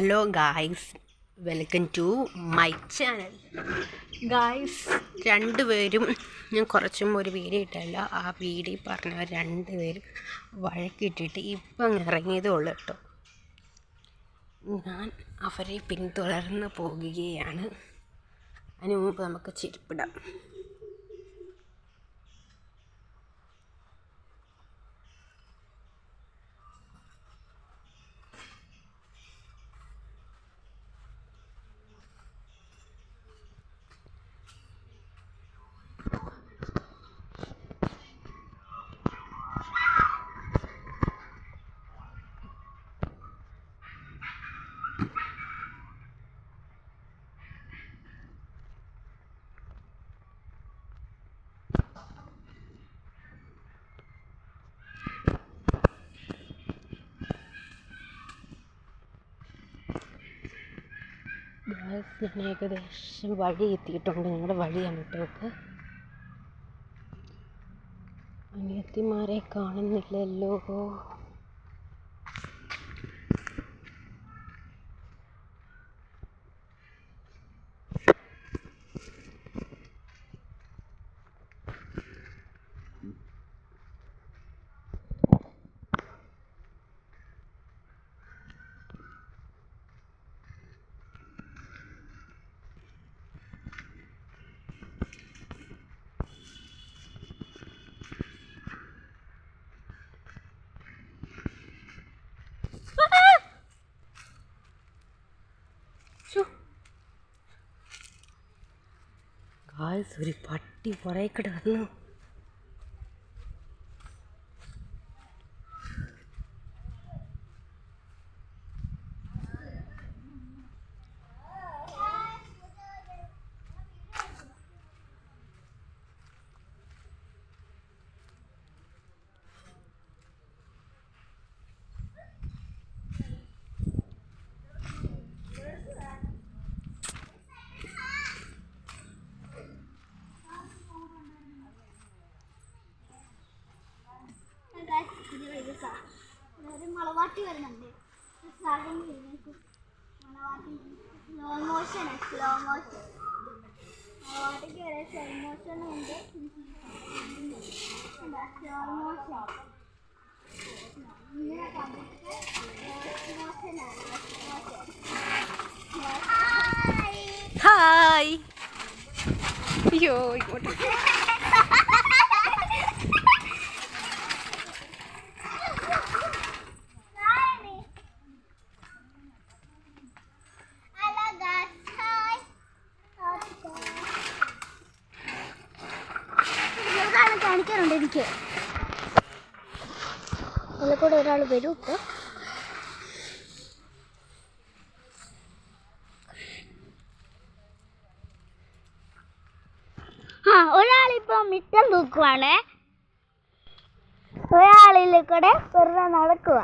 Hello guys welcome to my channel guys രണ്ടുപേരും ഞാൻ കുറച്ചും ഒരു വീഡിയോ ഇട്ടല്ല. ആ വീഡിയോ പറഞ്ഞവർ രണ്ടുപേരും വഴക്കിട്ടിട്ട് ഇപ്പം ഇറങ്ങിയതേ ഉള്ളൂ കേട്ടോ. ഞാൻ അവരെ പിന്തുടർന്ന് പോകുകയാണ്. അതിന് മുമ്പ് നമുക്ക് ചെരുപ്പിടാം ഗായ്സ് ഞാൻ ഏകദേശം വഴി എത്തിയിട്ടുണ്ട്. ഞങ്ങളുടെ വഴിയാണ് കേട്ടോ അനിയത്തിമാരെ കാണുന്നില്ലല്ലോ. ഗായ്സ് ഒരു പട്ടി പുറകെ കിടന്നു ഒരു മുളവാട്ടി വരുന്നുണ്ട് മുളവാട്ടി സ്ലോ മോഷൻ സ്ലോ മോഷൻ മുളവാട്ടിക്ക് വരെ സ്ലോ മോഷൻ ഉണ്ട്. സ്ലോ മോഷൻ മോഷനാണ് ഹായ് അയ്യോ ഇങ്ങോട്ട് ഹലോ ഗായ്സ് ഹായ് ഒരാൾ കാണിക്കാറുണ്ട് എനിക്ക്. അതിൽ കൂടെ ഒരാൾ വരും ഇപ്പോൾ ആ ഒരാളിപ്പോ മിറ്റം തൂക്കുവാണ്. ഒരാളിൽ കൂടെ വെറുതെ നടക്കുക